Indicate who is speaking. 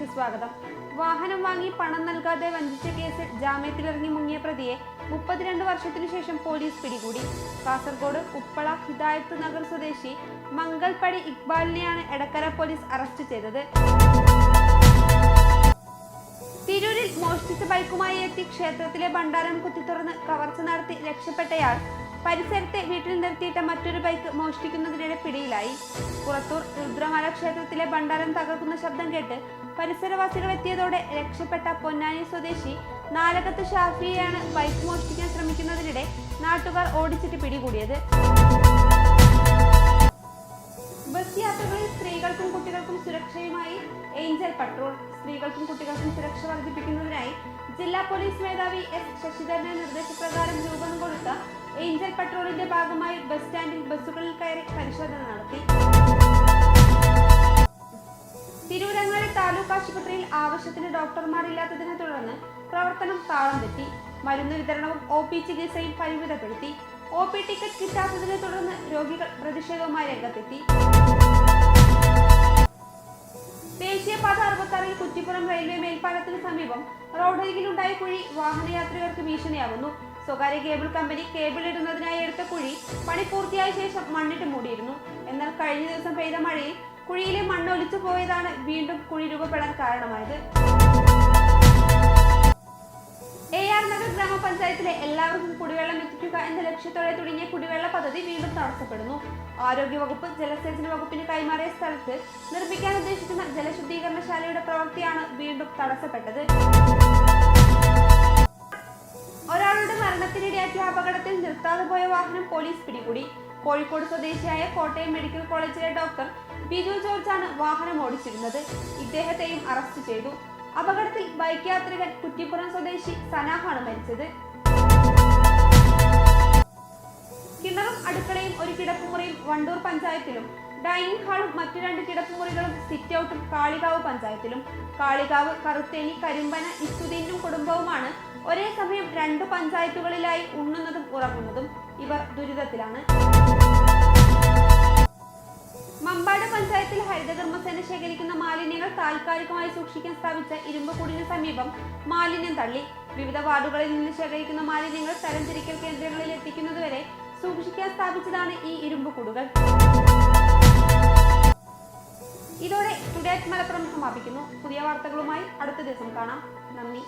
Speaker 1: ന്യൂസിലേക്ക് സ്വാഗതം. വാഹനം വാങ്ങി പണം നൽകാതെ വഞ്ചിച്ച കേസിൽ ജാമ്യത്തിലിറങ്ങി മുങ്ങിയ പ്രതിയെ മുപ്പത്തിരണ്ട് വർഷത്തിനു ശേഷം പോലീസ് പിടികൂടി. കാസർഗോഡ് ഉപ്പള ഹിദായത്ത് നഗർ സ്വദേശി മംഗൽപടി ഇക്ബാലിനെയാണ് എടക്കര പോലീസ് അറസ്റ്റ് ചെയ്തത്. തിരൂരിൽ മോഷ്ടിച്ച ബൈക്കുമായി എത്തി ക്ഷേത്രത്തിലെ ഭണ്ഡാരം കുത്തിത്തുറന്ന് കവർച്ച നടത്തി രക്ഷപ്പെട്ടയാൾ പരിസരത്തെ വീട്ടിൽ നിർത്തിയിട്ട മറ്റൊരു ബൈക്ക് മോഷ്ടിക്കുന്നതിനിടെ പിടിയിലായി. പുറത്തൂർ രുദ്രമല ക്ഷേത്രത്തിലെ ഭണ്ഡാരം തകർക്കുന്ന ശബ്ദം കേട്ട് പരിസരവാസികൾ എത്തിയതോടെ രക്ഷപ്പെട്ട പൊന്നാനി സ്വദേശി നാലകത്ത് ഷാഫിയെയാണ് ബൈക്ക് മോഷ്ടിക്കാൻ ശ്രമിക്കുന്നതിനിടെ നാട്ടുകാർ ഓടിച്ചിട്ട് പിടികൂടിയത്. ബസ് യാത്രകളിൽ സ്ത്രീകൾക്കും കുട്ടികൾക്കും സുരക്ഷയുമായി ഏഞ്ചൽ പട്രോൾ സ്ത്രീകൾക്കും കുട്ടികൾക്കും സുരക്ഷ വർദ്ധിപ്പിക്കുന്നതിനായി ജില്ലാ പോലീസ് മേധാവി എസ് ശശിധരന്റെ നിർദ്ദേശപ്രകാരം രൂപം കൊടുത്ത ഏഞ്ചൽ പട്രോളിന്റെ ഭാഗമായി ബസ് സ്റ്റാൻഡിൽ ബസ്സുകളിൽ കയറി പരിശോധന നടത്തി. തിരൂരങ്ങാടി താലൂക്ക് ആശുപത്രിയിൽ ആവശ്യത്തിന് ഡോക്ടർമാരില്ലാത്തതിനെ തുടർന്ന് പ്രവർത്തനം താളം തെറ്റി മരുന്ന് വിതരണവും ഒ പി ചികിത്സയും പരിമിതപ്പെടുത്തി. ഒ പി ടിക്കറ്റ് കിട്ടാത്തതിനെ തുടർന്ന് രോഗികൾ പ്രതിഷേധവുമായി രംഗത്തെത്തി. കുറ്റിപ്പുറം റെയിൽവേ മേൽപ്പാലത്തിന് സമീപം റോഡരികിലുണ്ടായ കുഴി വാഹനയാത്രികർക്ക് ഭീഷണിയാകുന്നു. സ്വകാര്യ കേബിൾ കമ്പനി കേബിൾ ഇടുന്നതിനായി എടുത്ത കുഴി പണി പൂർത്തിയായ ശേഷം മണ്ണിട്ട് മൂടിയിരുന്നു. എന്നാൽ കഴിഞ്ഞ ദിവസം പെയ്ത മഴയിൽ കുഴിയിലെ മണ്ണ് ഒലിച്ചു പോയതാണ് വീണ്ടും കുഴി രൂപപ്പെടാൻ കാരണമായത്. എ ആർ നഗർ ഗ്രാമപഞ്ചായത്തിലെ എല്ലാവർക്കും കുടിവെള്ളം എത്തിക്കുക എന്ന ലക്ഷ്യത്തോടെ തുടങ്ങിയ കുടിവെള്ള പദ്ധതി വീണ്ടും തടസ്സപ്പെടുന്നു. ആരോഗ്യവകുപ്പ് ജലസേചന വകുപ്പിന് കൈമാറിയ സ്ഥലത്ത് നിർമ്മിക്കാൻ ഉദ്ദേശിക്കുന്ന ജലശുദ്ധീകരണശാലയുടെ പ്രവൃത്തിയാണ് വീണ്ടും തടസ്സപ്പെട്ടത്. ഒരാളുടെ മരണത്തിനിടയാക്കിയ അപകടത്തിൽ നിർത്താതെ പോയ വാഹനം പോലീസ് പിടികൂടി. കോഴിക്കോട് സ്വദേശിയായ കോട്ടയം മെഡിക്കൽ കോളേജിലെ ഡോക്ടർ ബിജു ജോർജാണ് വാഹനം ഓടിച്ചിരുന്നത്. ഇദ്ദേഹത്തെയും അറസ്റ്റ് ചെയ്തു. അപകടത്തിൽ ബൈക്ക് യാത്രികൻ കുറ്റിപ്പുറം സ്വദേശി സനാഹാണ് മരിച്ചത്. കിണറും അടുക്കളയും ഒരു കിടപ്പുമുറിയും വണ്ടൂർ പഞ്ചായത്തിലും ഡൈനിങ് ഹാളും മറ്റു രണ്ട് കിടപ്പുമുറികളും സിറ്റ് ഔട്ടും കാളികാവ് പഞ്ചായത്തിലും. കാളികാവ് കറുത്തേനി കരിമ്പന ഇസ്തുദീനും കുടുംബവുമാണ് ഒരേ സമയം രണ്ട് പഞ്ചായത്തുകളിലായി ഉണ്ണുന്നതും ഉറങ്ങുന്നതും ഇവർ ദുരിതത്തിലാണ്. മമ്പാട് പഞ്ചായത്തിൽ ഹരിതകർമ്മസേന ശേഖരിക്കുന്ന മാലിന്യങ്ങൾ താൽക്കാലികമായി സൂക്ഷിക്കാൻ സ്ഥാപിച്ച ഇരുമ്പുകൂടിന് സമീപം മാലിന്യം തള്ളി. വിവിധ വാർഡുകളിൽ നിന്ന് ശേഖരിക്കുന്ന മാലിന്യങ്ങൾ തരംതിരിക്കൽ കേന്ദ്രങ്ങളിൽ എത്തിക്കുന്നതുവരെ സൂക്ഷിക്കാൻ സ്ഥാപിച്ചതാണ് ഈ ഇരുമ്പ് കൂടുകൾ. ഇതോടെ ടുഡേ അറ്റ് മലപ്പുറം സമാപിക്കുന്നു പുതിയ വാർത്തകളുമായി അടുത്ത ദിവസം കാണാം. നന്ദി.